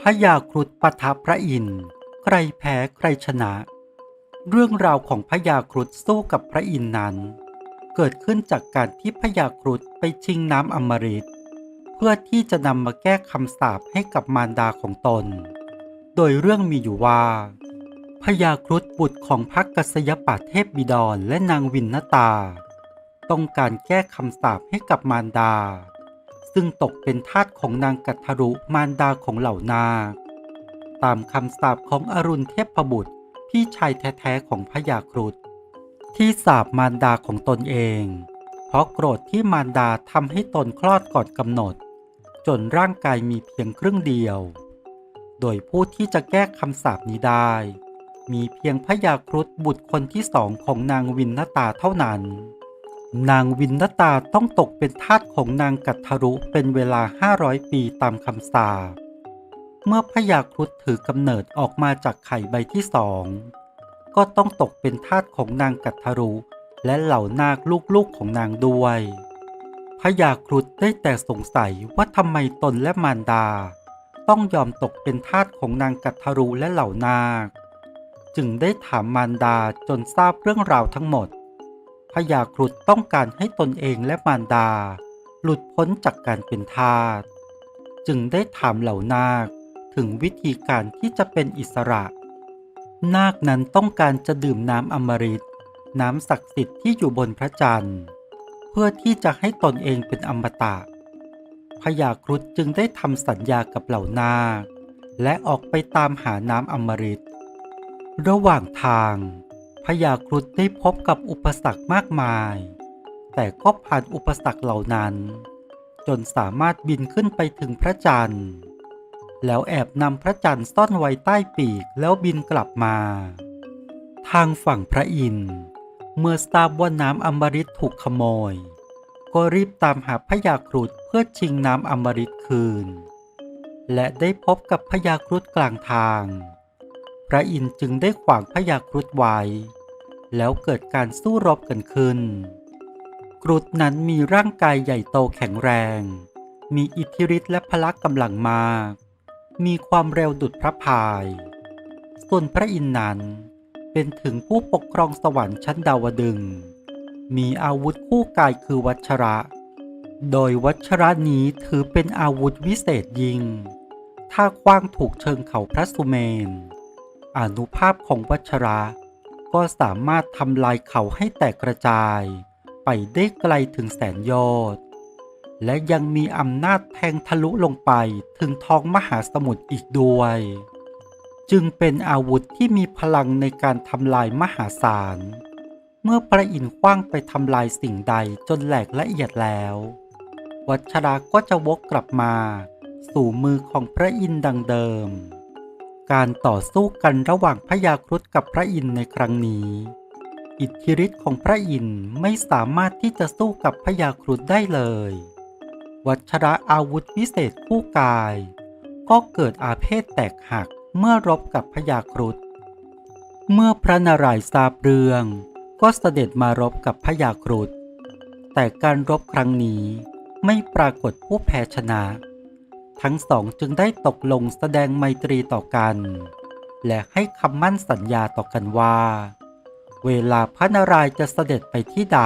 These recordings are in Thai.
พระยาครุฑปะทะพระอินทร์ใครแพ้ใครชนะ เรื่องราวของพระยาครุฑสู้กับพระอินทร์นั้น เกิดขึ้นจากการที่พระยาครุฑไปชิงน้ำอมฤตเพื่อที่จะนำมาแก้คำสาปให้กับมารดาของตน โดยเรื่องมีอยู่ว่าพญาครุฑบุตรของพระกษยปะเทพบิดรและนางวินนตา ต้องการแก้คำสาปให้กับมารดา ซึ่งตกเป็นทาสของนางกัทรุมารดาของเหล่านาตามคำสาปของอรุณเทพบุตร พี่ชายแท้ๆของพญาครุฑที่สาปมารดาของตนเอง เพราะโกรธที่มารดาทำให้ตนคลอดก่อนกำหนด จนร่างกายมีเพียงครึ่งเดียว โดยผู้ที่จะแก้คำสาปนี้ได้ มีเพียงพญาครุฑบุตรคนที่สองของนางวินนตาเท่านั้น นางวินนตาต้องตกเป็นทาสของนางกัทรุเป็นเวลา 500 ปีตามคำสาปเมื่อพญาครุฑถือกำเนิดออกมาจากไข่ใบที่สองก็ต้องตกเป็นทาสของนางกัทรุและเหล่านาคลูกๆของนางด้วยพญาครุฑได้แต่สงสัยว่าทำไมตนและมารดา ต้องยอมตกเป็นทาสของนางกัทรุและเหล่านาค จึงได้ถามมารดาจนทราบเรื่องราวทั้งหมด พญาครุฑต้องการให้ตนเองและมารดา หลุดพ้นจากการเป็นทาสจึงได้ถามเหล่านาคถึงวิธีการที่จะเป็นอิสระ นาคนั้นต้องการจะดื่มน้ำอมฤต น้ำศักดิ์สิทธิ์ที่อยู่บนพระจันทร์ เพื่อที่จะให้ตนเองเป็นอมตะพญาครุฑจึงได้ทำสัญญากับเหล่านาค และออกไปตามหาน้ำอมฤต ระหว่างทาง พญาครุฑได้พบกับอุปสรรคมากมาย แต่ก็ผ่านอุปสรรคเหล่านั้น จนสามารถบินขึ้นไปถึงพระจันทร์ แล้วแอบนำพระจันทร์ซ่อนไว้ใต้ปีกแล้วบินกลับมา ทางฝั่งพระอินทร์เมื่อทราบว่าน้ำอมฤตถูกขโมย ก็รีบตามหาพญาครุฑเพื่อชิงน้ำอมฤตคืน และได้พบกับพญาครุฑกลางทาง ระอินทร์จึงได้ขวางพญาครุฑไว้ แล้วเกิดการสู้รบกันขึ้น ครุฑนั้นมีร่างกายใหญ่โตแข็งแรง มีอิทธิฤทธิ์และพละกำลังมาก มีความเร็วดุดพระพาย ส่วนพระอินทร์นั้นเป็นถึงผู้ปกครองสวรรค์ชั้นดาวดึง มีอาวุธคู่กายคือวัชระ โดยวัชระนี้ถือเป็นอาวุธวิเศษยิง ถ้าคว้างถูกเชิงเขาพระสุเมน อนุภาพของวัชระ ก็สามารถทำลายเขาให้แตกกระจาย ไปได้ไกลถึงแสนโยชน์และยังมีอำนาจแทงทะลุลงไปถึงท้องมหาสมุทรอีกด้วย จึงเป็นอาวุธที่มีพลังในการทำลายมหาศาล เมื่อพระอินทร์คว้างไปทำลายสิ่งใดจนแหลกละเอียดแล้ว วัชระก็จะวกกลับมา สู่มือของพระอินทร์ดังเดิม การต่อสู้กันระหว่างพญาครุฑกับพระอินทร์ในครั้งนี้ อิทธิฤทธิ์ของพระอินทร์ไม่สามารถที่จะสู้กับพญาครุฑได้เลย วัชระอาวุธวิเศษคู่กาย ก็เกิดอาเพศแตกหักเมื่อรบกับพญาครุฑเมื่อพระนารายณ์ทราบเรื่องก็เสด็จมารบกับพญาครุฑแต่การรบครั้งนี้ไม่ปรากฏผู้แพ้ชนะ ทั้งสองจึงได้ตกลงแสดงไมตรีต่อกัน และให้คำมั่นสัญญาต่อกันว่า เวลาพระนารายณ์จะเสด็จไปที่ใด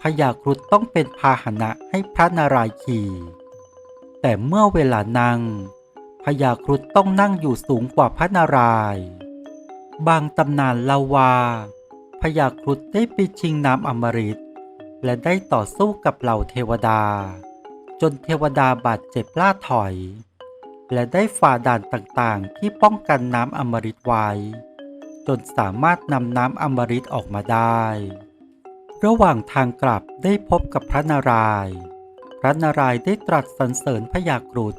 พญาครุฑต้องเป็นพาหนะให้พระนารายณ์ขี่แต่เมื่อเวลานั่งพญาครุฑต้องนั่งอยู่สูงกว่าพระนารายณ์บางตำนานเล่าว่าพญาครุฑได้ไปชิงน้ำอมฤตและได้ต่อสู้กับเหล่าเทวดา จนเทวดาบาดเจ็บล่าถอย และได้ฝ่าด่านต่างๆ ที่ป้องกันน้ำอมฤตไว้ จนสามารถนำน้ำอมฤตออกมาได้ ระหว่างทางกลับได้พบกับพระนารายณ์พระนารายณ์ได้ตรัสสรรเสริญพญาครุฑ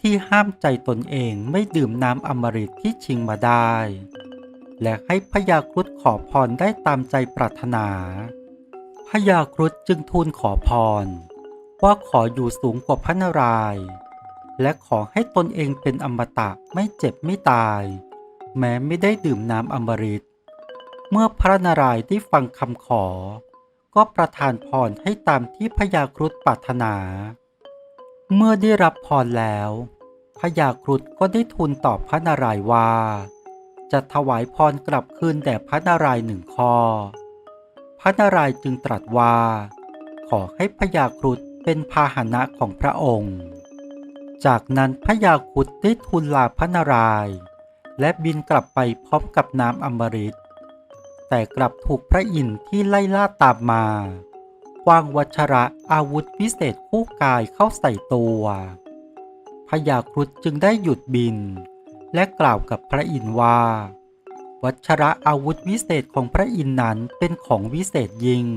ที่ห้ามใจตนเองไม่ดื่มน้ำอมฤตที่ชิงมาได้ และให้พญาครุฑขอพรได้ตามใจปรารถนาพญาครุฑจึงทูลขอพร ว่าขออยู่สูงกว่าพระนารายณ์และขอให้ตนเองเป็นอมตะไม่เจ็บไม่ตาย แม้ไม่ได้ดื่มน้ำอมฤต เมื่อพระนารายณ์ได้ฟังคำขอ ก็ประทานพรให้ตามที่พญาครุฑปรารถนา เมื่อได้รับพรแล้วพญาครุฑก็ได้ทูลตอบพระนารายณ์ว่า จะถวายพรกลับคืนแด่พระนารายณ์หนึ่งข้อ พระนารายณ์จึงตรัสว่า ขอให้พญาครุฑ เป็นพาหนะของพระองค์ จากนั้นพญาครุฑได้ทูลลาพระนารายณ์และบินกลับไปพร้อมกับน้ำอมฤต แต่กลับถูกพระอินทร์ที่ไล่ล่าตามมา วางวัชระอาวุธวิเศษคู่กายเข้าใส่ตัวพญาครุฑจึงได้หยุดบิน และกล่าวกับพระอินทร์ว่า วัชระอาวุธวิเศษของพระอินทร์นั้นเป็นของวิเศษยิ่ง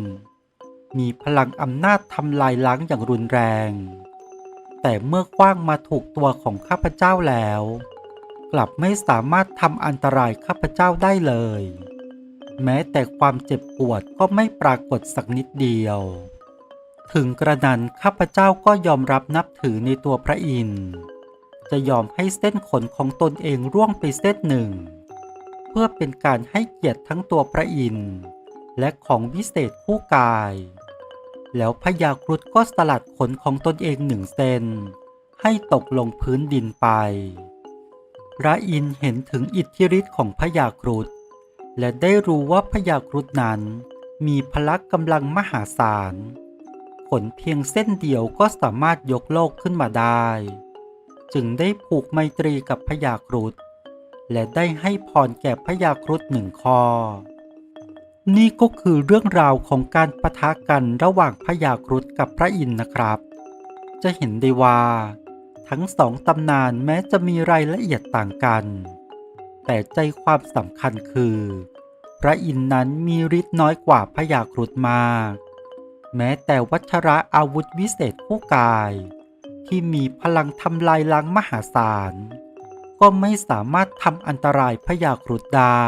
มีพลังอำนาจทำลายล้างอย่างรุนแรง แต่เมื่อคว้างมาถูกตัวของข้าพเจ้าแล้ว กลับไม่สามารถทำอันตรายข้าพเจ้าได้เลย แม้แต่ความเจ็บปวดก็ไม่ปรากฏสักนิดเดียว ถึงกระนั้นข้าพเจ้าก็ยอมรับนับถือในตัวพระอินทร์จะยอมให้เส้นขนของตนเองร่วงไปเส้นหนึ่ง เพื่อเป็นการให้เกียรติทั้งตัวพระอินทร์และของวิเศษคู่กาย แล้วพญาครุฑก็สลัดขนของตนเองหนึ่งเซน ให้ตกลงพื้นดินไป พระอินเห็นถึงอิทธิฤทธิ์ของพญาครุฑและได้รู้ว่าพญาครุฑนั้น มีพละกำลังมหาศาล ขนเพียงเส้นเดียวก็สามารถยกโลกขึ้นมาได้ จึงได้ผูกไมตรีกับพญาครุฑและได้ให้พรแก่พญาครุฑหนึ่งข้อ นี่ก็คือเรื่องราวของการปะทะกันระหว่างพญาครุฑกับพระอินทร์นะครับ จะเห็นได้ว่า ทั้งสองตำนานแม้จะมีรายละเอียดต่างกัน แต่ใจความสำคัญคือ พระอินทร์นั้นมีฤทธิ์น้อยกว่าพญาครุฑมาก แม้แต่วัชระอาวุธวิเศษคู่กาย ที่มีพลังทำลายล้างมหาศาล ก็ไม่สามารถทำอันตรายพญาครุฑได้